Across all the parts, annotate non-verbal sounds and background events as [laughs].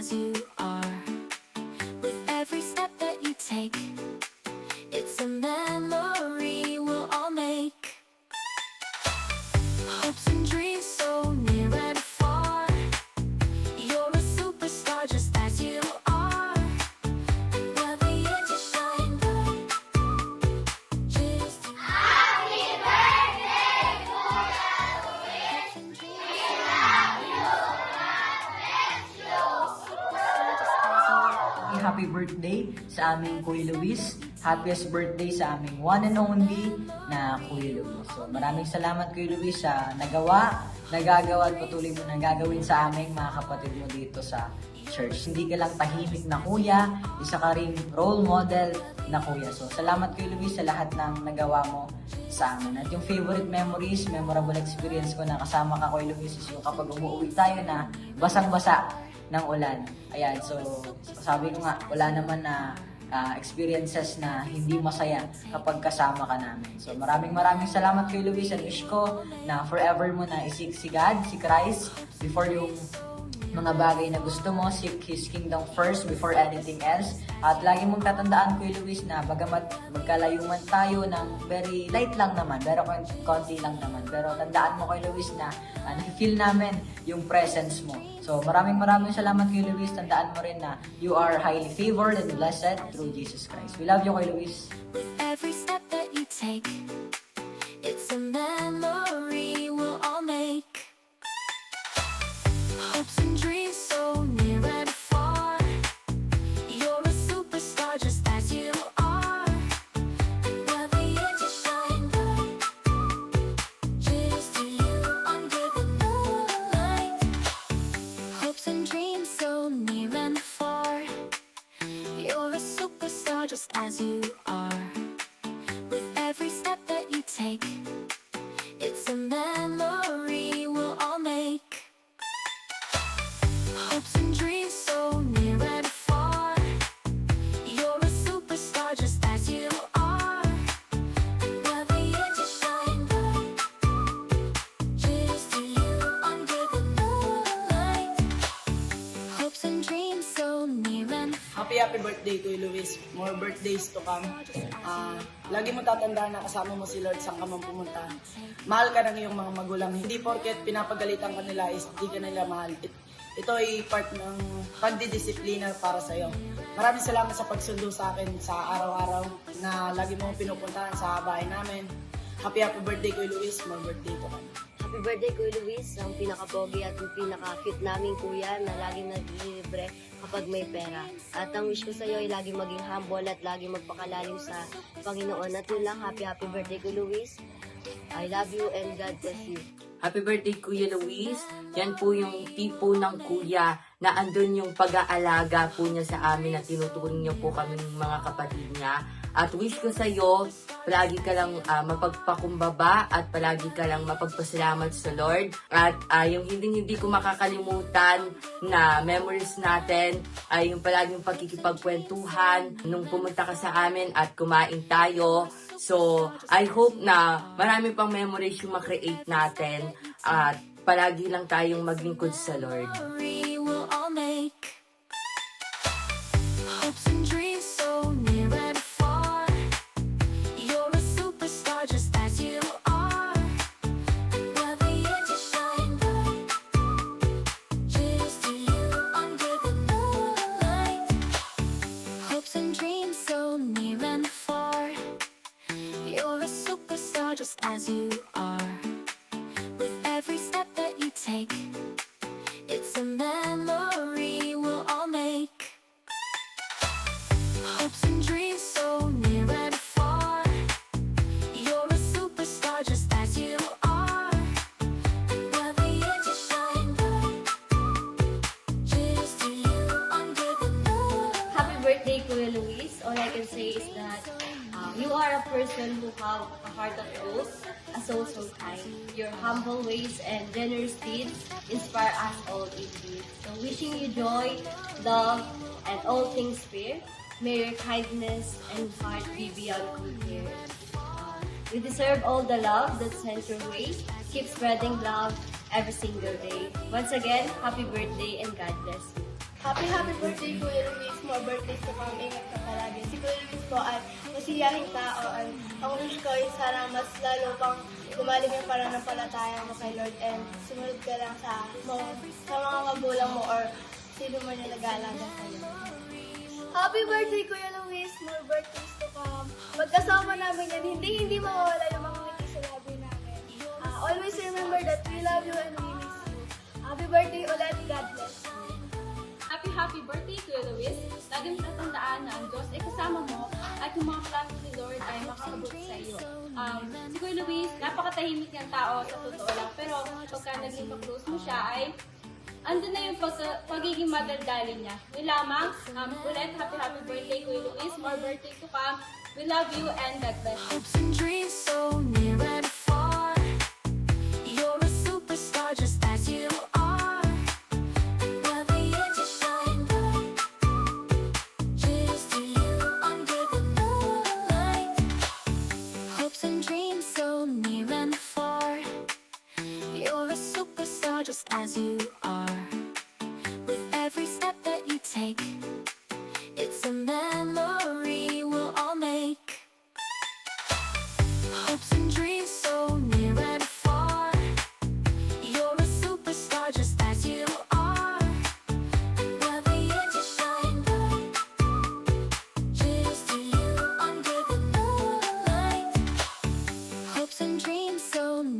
as you happy, birthday sa aming Kuya Luis. Happiest birthday sa aming one and only na Kuya Luis. So maraming salamat Kuya Luis sa nagawa, nagagawa at patuloy mo nang gagawin sa aming mga kapatid mo dito sa church. Hindi ka lang tahimik na kuya, isa ka ring role model na kuya. So salamat Kuya Luis sa lahat ng nagawa mo sa amin. At yung favorite memories, memorable experience ko na kasama ka Kuya Luis is yung kapag umuwi tayo na basang-basa ng ulan. Ayan, so sabi ko nga, wala naman na ah, experiences na hindi masaya kapag kasama ka namin. So maraming maraming salamat kay Luis and wish ko na forever mo na isik si God, si Christ, before yung mga bagay na gusto mo, seek His kingdom first before anything else. At lagi mong tatandaan, Kuya Luis, na bagamat magkalayo man tayo ng very light lang naman, pero kon- konti lang naman. Pero tandaan mo, Kuya Luis, na uh, feel namin yung presence mo. So maraming maraming salamat, Kuya Luis. Tandaan mo rin na you are highly favored and blessed through Jesus Christ. We love you, Kuya Luis. Every step that you take, it's a memory birthday Kuya Luis. More birthdays to come. Ah, lagi mo tatandaan na kasama mo si Lord saan ka man pumunta. Mahal ka ng iyong mga magulang. Hindi porket pinapagalitan ka nila is di ka nila mahal. It- ito ay part ng pagdidisiplina para sa iyo. Maraming salamat sa pagsundo sa akin sa araw-araw na lagi mo pinupuntahan sa bahay namin. Happy happy birthday Kuya Luis. More birthday to come. Happy birthday, Kuya Luis. Ang pinaka-pogi at yung pinaka-cute naming kuya na laging naglilibre kapag may pera. At ang wish ko sa iyo ay lagi maging humble at lagi magpakalalim sa Panginoon. At yun lang, happy, happy birthday, Kuya Luis. I love you and God bless you. Happy birthday, Kuya Luis. Yan po yung tipo ng kuya na andun yung pag-aalaga po niya sa amin at tinuturing niya po kami mga kapatid niya. At wish ko sa iyo, palagi ka lang ah, mapagpakumbaba at palagi ka lang mapagpasalamat sa Lord. At ah, yung hindi hindi ko makakalimutan na memories natin ay yung palaging pagkikipagkwentuhan nung pumunta ka sa amin at kumain tayo. So, I hope na marami pang memories yung makreate natin at palagi lang tayong maglingkod sa Lord. Can say is that um, you are a person who have a heart of gold, a soul so kind. Your humble ways and generous deeds inspire us all indeed. So wishing you joy, love, and all things fair. May your kindness and heart be beyond compare. You deserve all the love that's sent your way. Keep spreading love every single day. Once again, happy birthday and God bless you. Happy happy birthday Kuya Luis. More birthdays to come. Ingat ka palagi. Si Kuya Luis po at masiyahin tao. Ang, ang wish ko ay sana mas lalo pang gumaling yung pananampalataya mo kay Lord and sumunod ka lang sa, mo, sa mga magulang mo or sino man yung nag-aalaga sa'yo. Happy birthday Kuya Luis. More birthdays to come. Magkasama namin yan. Hindi, hindi mawawala yung mga ngiti sa labi namin. Ah, always remember that we love you and we miss you. Happy birthday ulit. God bless. Happy birthday, Kuya Luis. lagi mo tatandaan na ang Diyos ay kasama mo at yung mga plano ni Lord ay makakabot sa iyo. Um, si Kuya Luis, napakatahimik niyang tao sa totoo lang. Pero pagka naging close mo siya ay andun na yung pag, pagiging madaldali niya. Yun lamang, um, ulit, happy happy birthday Kuya Luis. More birthday to come. We love you and God bless you.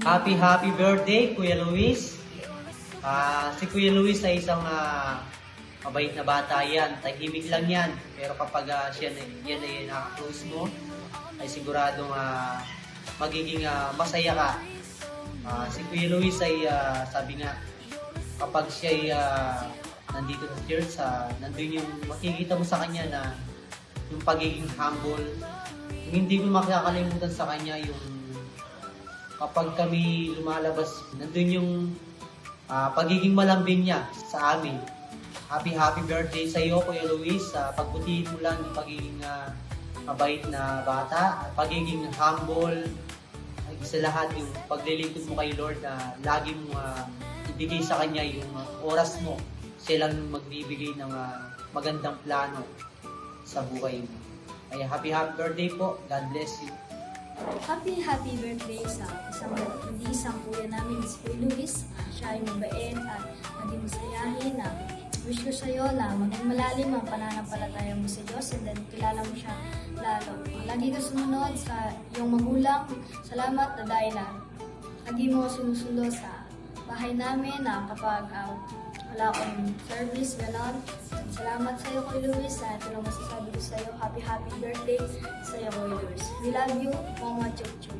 Happy happy birthday Kuya Luis. Ah, si Kuya Luis ay isang ah, mabait na bata yan. Tahimik lang yan. Pero kapag ah, siya na, yan ay nakaklose mo, ay siguradong ah, magiging ah, masaya ka. Ah, si Kuya Luis ay ah, sabi nga, kapag siya ay ah, nandito sa church, ah, nandun yung makikita mo sa kanya na yung pagiging humble. Yung hindi ko makakalimutan sa kanya yung kapag kami lumalabas, nandun yung ah, pagiging malambing niya sa amin. Happy happy birthday sa iyo, Kuya Luis. sa pagbutihin mo lang yung pagiging ah, mabait na bata, at pagiging humble, isa lahat yung paglilingkod mo kay Lord na lagi mo ah, ibigay sa Kanya yung ah, oras mo. Siya lang yung magbibigay ng ah, magandang plano sa buhay mo. Kaya happy happy birthday po. God bless you. Happy, happy birthday sa isang isang kuya namin, si Kuya Luis. Siya ay mabait at maging masayahin na wish ko sa'yo na maging malalim ang pananampalataya mo sa Diyos and then kilala mo siya lalo. Lagi ka sumunod sa iyong magulang. Salamat na dahil na lagi mo sinusundo sa bahay namin na kapag ah, wala akong service, gano'n. Salamat sa iyo, Kuya Luis. na ito lang masasabi ko sa iyo. Happy, happy birthday sa iyo, Kuya Luis. We love you, Mama Chup Chup.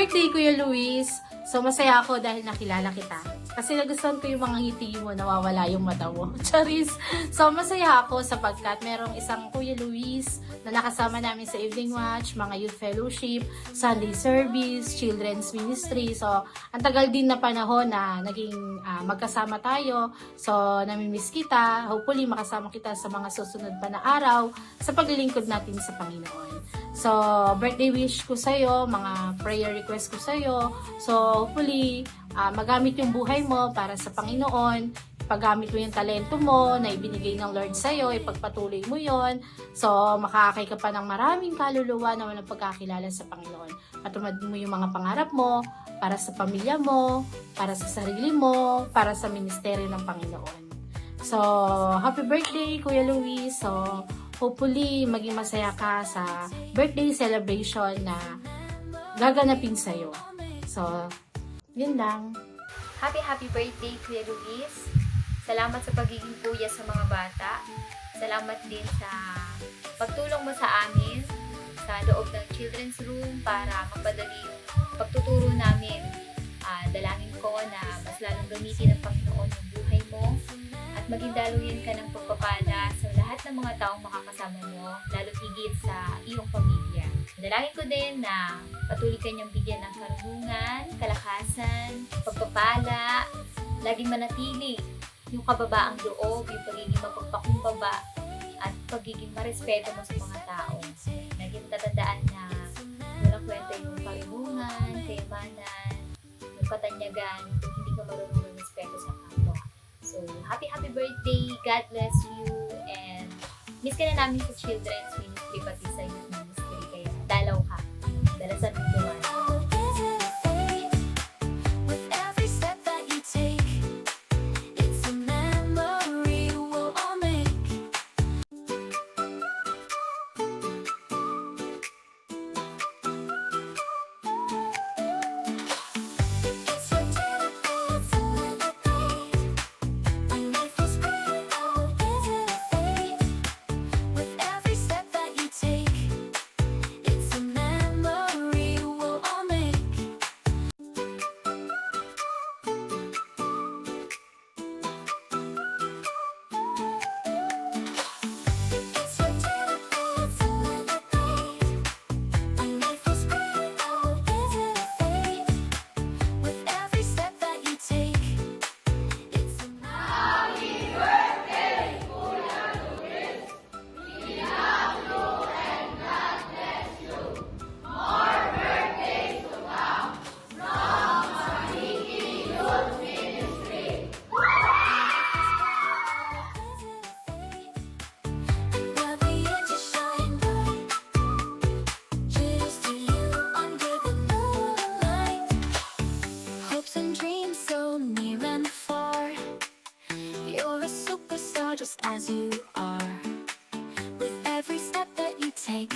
Birthday, Kuya Luis! So, masaya ako dahil nakilala kita. Kasi nagustuhan ko yung mga ngiti mo, nawawala yung mata mo. [laughs] Charis! So, masaya ako sapagkat merong isang Kuya Luis na nakasama namin sa evening watch, mga youth fellowship, Sunday service, children's ministry. So, ang tagal din na panahon na naging ah, magkasama tayo. So, namimiss kita. Hopefully, makasama kita sa mga susunod pa na araw sa paglilingkod natin sa Panginoon. So, birthday wish ko sa'yo, mga prayer request ko sa'yo. So, hopefully, ah, magamit yung buhay mo para sa Panginoon. Paggamit mo yung talento mo na ibinigay ng Lord sa'yo, ipagpatuloy mo yon So, makakakay ka pa ng maraming kaluluwa na walang pagkakilala sa Panginoon. Patupad mo yung mga pangarap mo para sa pamilya mo, para sa sarili mo, para sa ministeryo ng Panginoon. So, happy birthday, Kuya Luis. So, hopefully, maging masaya ka sa birthday celebration na gaganapin sa'yo. So, yun lang. Happy happy birthday Kuya Luis. Salamat sa pagiging kuya sa mga bata. Salamat din sa pagtulong mo sa amin sa loob ng children's room para mapadali yung pagtuturo namin. Ah, dalangin ko na mas lalong gamitin ng Panginoon yung buhay mo at maging daluyan ka ng pagpapala sa lahat ng mga taong makakasama mo, lalo higit sa iyong pamilya. Dalangin ko din na patuloy kanyang bigyan ng karunungan, kalakasan, pagpapala, laging manatili yung kababaang loob, yung pagiging mapagpakumbaba, at pagiging marespeto mo sa mga tao. Laging tatandaan na walang kwenta yung karunungan, kayamanan, yung katanyagan, kung hindi ka marunong ng respeto sa kapwa. So, happy, happy birthday! God bless you! And miss ka na namin sa Children's Ministry, pati sa Dalasan mo like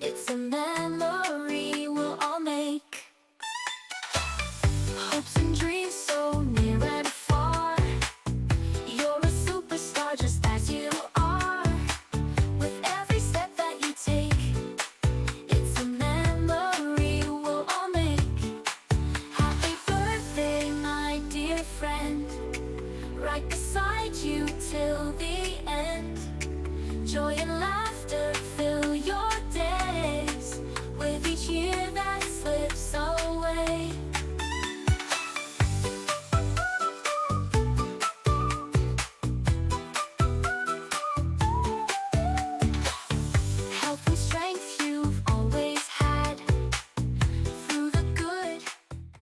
It's a memory we'll all make. Hopes and dreams so near and far. You're a superstar just as you are. With every step that you take It's a memory we'll all make. Happy birthday my dear friend. Right beside you till the end. Joy and love.